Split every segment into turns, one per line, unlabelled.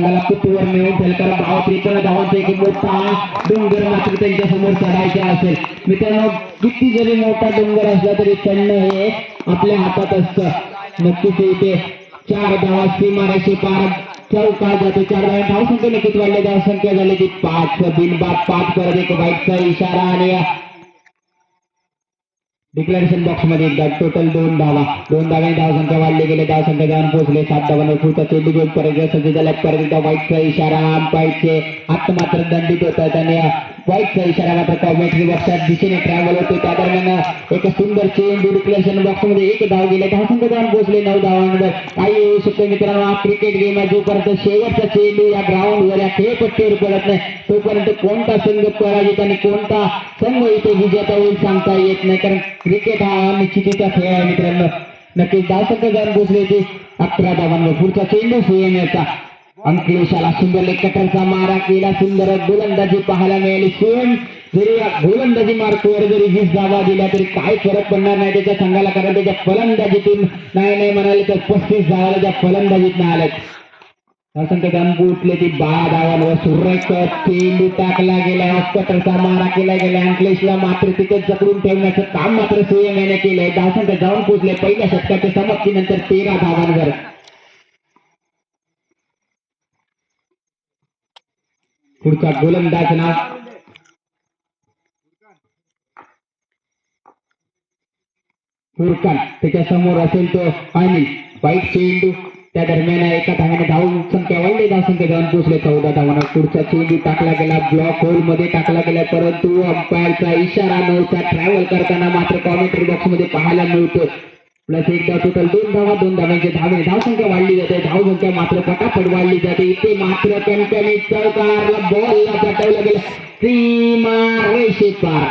मला कुतूवर मिळून त्याला धावत धाव धावांचा एक मोठा डोंगर मात्र त्यांच्यासमोर चढायचा असेल मित्रांनो किती जरी मोठा डोंगर असला तरी चढणं हे आपल्या हातात असतं नक्कीच इथे चार धावा सीमारेषे पार चौका जातो चार धावा धाव संख्या नक्कीच वाढल्या धाव संख्या झाली की पाच बिनबाद पाच परत एक बाईकचा इशारा आणि डिक्लेरेशन बॉक्समध्ये एकदा टोटल दोन धावा. दोन धावे धाव संख्या वाढले गेले. धाव संख्या जाऊन पोहोचले. सात धावांवर पुढचा चेंडू घेऊन परत सज्ज झाला परत एकदा व्हाईटचा इशारा. अंपायरचे हात मात्र दंडित होत आहेत आणि व्हाईटचा इशारा मात्र कॉमेंट्री बॉक्सात दिशेने ट्रॅव्हल होतो त्या दरम्यान एक सुंदर चेंडू डिक्लेरेशन बॉक्समध्ये एक धाव गेले. संघ जाऊन पोहोचले नऊ धावांवर. काही येऊ शकतो मित्रांनो. हा क्रिकेट गेम आहे. जोपर्यंत शेवटचा चेंडू या ग्राउंडवर या खेळपट्टीवर पडत नाही तोपर्यंत कोणता संघ पराजित आणि कोणता संघ इथे विजेता होईल सांगता येत नाही. कारण क्रिकेट हा निश्चितीचा खेळ आहे मित्रांनो. नक्कीच दहा संघ जाऊन पोहोचले ते अकरा धावांवर. पुढचा चेंडू सुयेनेचा अंकलेशाला सुंदर लेखकांचा मारा केला. सुंदर गोलंदाजी पाहायला मिळाली. सोन जरी गोलंदाजी मार्कवर जरी वीस धावा दिल्या तरी काय फरक पडणार नाही. त्याच्या संघाला कारण त्याच्या फलंदाजीतून नाही नाही म्हणाले तर पस्तीस धावाला त्या फलंदाजीत नाही आल्यात ते गंबू उठले ती बारा धावांवर सुरेख चेंडू टाकला गेला. कटरचा मारा केला गेला. अंकलेशला मात्र तिथे जकडून ठेवण्याचं काम मात्र सुयन याने केलंय. धावसंख्या जाऊन पोचले पहिल्या षटकाच्या समाप्तीनंतर तेरा धावांवर. पुढचा गोलंदाज नाव फुरकान त्याच्यासमोर असेल तो आणि वाईट चेंडू. त्या दरम्यान एका धावाने धाव संख्या वाढली. धाव संख्या जाऊन पोहोचले. चौदा धावांना पुढचा चेंडू टाकला गेला. ब्लॉक होलमध्ये टाकला गेला. परंतु अंपायरचा इशारा नव्हता ट्रॅव्हल करताना मात्र कॉमेंट्री बॉक्समध्ये पाहायला मिळतो प्लस एकदा टोटल दोन धावा दोन धावांचे धावे. धावसंख्या वाढली जाते. धावसंख्या मात्र पटापट वाढली जाते. इथे मात्र कणकणी चौकारला बॉलला पटवलं गेलं. सीमा रेषे पार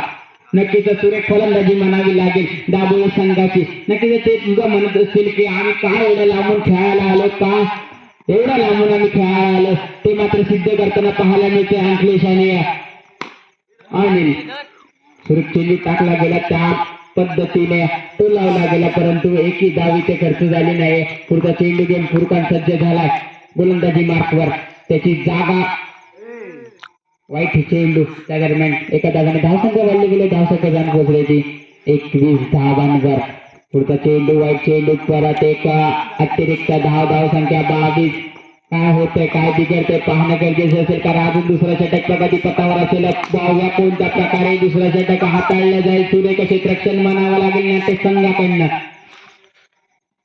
नक्कीच सुरेख फलंदाजी म्हणावी लागेल. दाबोळी संघाची. नक्कीच ते तुझं म्हणत असतील की आम्ही काय एवढं लांबून खेळायला आलो का? एवढं लांबून आम्ही खेळायला आलो. ते मात्र सिद्ध करताना पाहायला मिळते अंकलेश आणि सुरेख चेंडू टाकला गेला. त्या पद्धतीने तो लावला गेला परंतु एकही दावी ते खर्च झाली नाही. पुढचा चेंडू गेम फुरकान सज्ज झाला गोलंदाजी मार्कवर. त्याची जागा वाईट चेंडू त्या दरम्यान एका धावाने धावसंख्या वाढले गेले दहा धावसंख्या जाण पोहोचल्याची एकवीस धावांवर. पुढचा चेंडू वाईट चेंडू परत एक अतिरिक्त दहा धाव संख्या बावीस. काय होतंय काय बिघडतंय पाहणं गरजेचं असेल कारण अजून दुसरा षटक प्रगती पथावर असेल बघूया कोणत्या प्रकारे दुसरा षटक हाताळलं जाईल सुरेख क्षेत्ररक्षण म्हणावं लागेल नाट्य संघाकडनं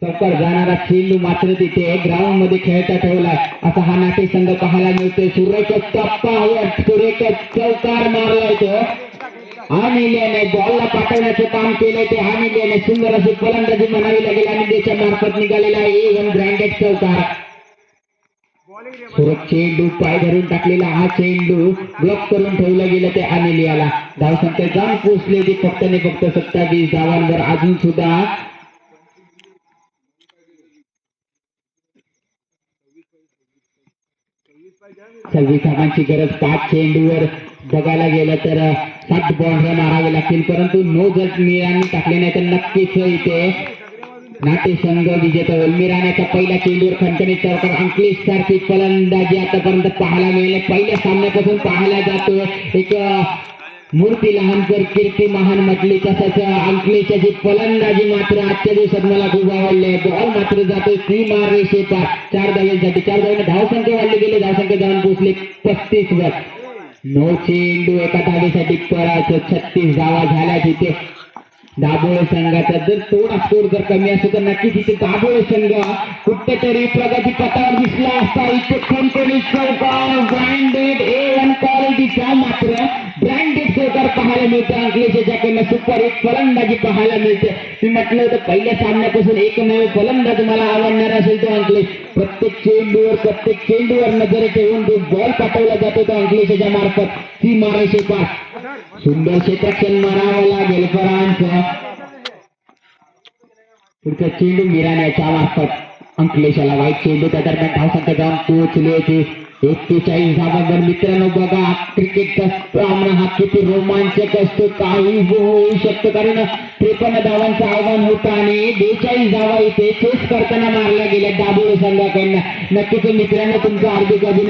चौकार जाणारा चेंडू मात्र तिथे ग्राउंड मध्ये खेळता ठेवलाय असा हा नाट्य संघ पाहायला मिळतोय सुरेख टप्पावर सुरेख चौकार मारलाय तो। अनिल्याने बॉलला पाठवण्याचं काम केलंय ते अनिल्याने सुंदर अशी फलंदाजी म्हणावी लागेल। आणि त्याच्या मार्फत निघालेला ए वन ब्रँडेड चौकार। सुरत चेंडू पाय धरून टाकलेला हा चेंडू ब्लॉक करून ठेवला गेला ते अनिल याला धावसंख्या जाऊन पोहोचले ती फक्त आणि फक्त सत्तावीस धावांवर अजून सुद्धा. सव्वीस धावांची गरज पाच चेंडूवर बघायला गेलं तर सात बॉल मारावे लागतील परंतु नो जर मिळाने टाकले नाही तर नक्कीच इथे नाट्य संघ विजेता होईल राण्याचा पहिला चेंडूवर खणखणीत चौकार अंकलेश सारखी फलंदाजी आतापर्यंत पाहायला मिळेल. पहिल्या सामन्यापासून पाहायला जातो एक मूर्ती लहान जर कीर्ती महान म्हटली. तसंच अंकलेशाची फलंदाजी मात्र आजच्या दिवसात मला खूप आवडली बॉल मात्र जातो ती मार रेषे चार धाव्यांसाठी चार धाव्याने धावसंख्या वाढली गेली. धावसंख्या जाऊन पोहोचले पस्तीस वर. नऊ चेंडू एका धावेसाठी पराच छत्तीस धावा झाल्या तिथे दाभोळे संघाचा जर थोडा स्कोर जर कमी असतो तर नक्कीच इथे दाभोळे संघ कुठेतरी प्रगती पथावर दिसला असता. इथे कोणतरी चौकार ब्रँडेड ए वन क्वालिटीचा मात्र ब्रँडेड चौकार पाहायला मिळतो अंकलेशाच्याकडनं सुपर एक फलंदाजी पाहायला मिळते. मी म्हटलं होतं पहिल्या सामन्यापासून एकमेव फलंदाज मला आवडणार असेल तो अंकलेश. प्रत्येक चेंडूवर प्रत्येक चेंडूवर नजर ठेवून जो बॉल पाठवला जातो तो अंकलेशाच्या मार्फत ती मारायचे पास. सुंदर क्षेत्रक्षण मारावं लागेल फरांचं पुढचा चेंडू मिराण्याच्या मार्फत अंकलेशाला वाईट चेंडू त्या दरम्यान धावसंख्या जाऊन पोहोचले होते. एक्केचाळीस धावांवर मित्रांनो बघा क्रिकेटचा सामना हा किती रोमांचक असतो काही होऊ शकतो. कारण त्रेपन्न धावांचं आव्हान होतं आणि बेचाळीस धावा इथे चेस करताना मारल्या गेल्या दाबोळे संघाकडनं. नक्कीच मित्रांनो तुमचं हार्दिक अभिनंदन.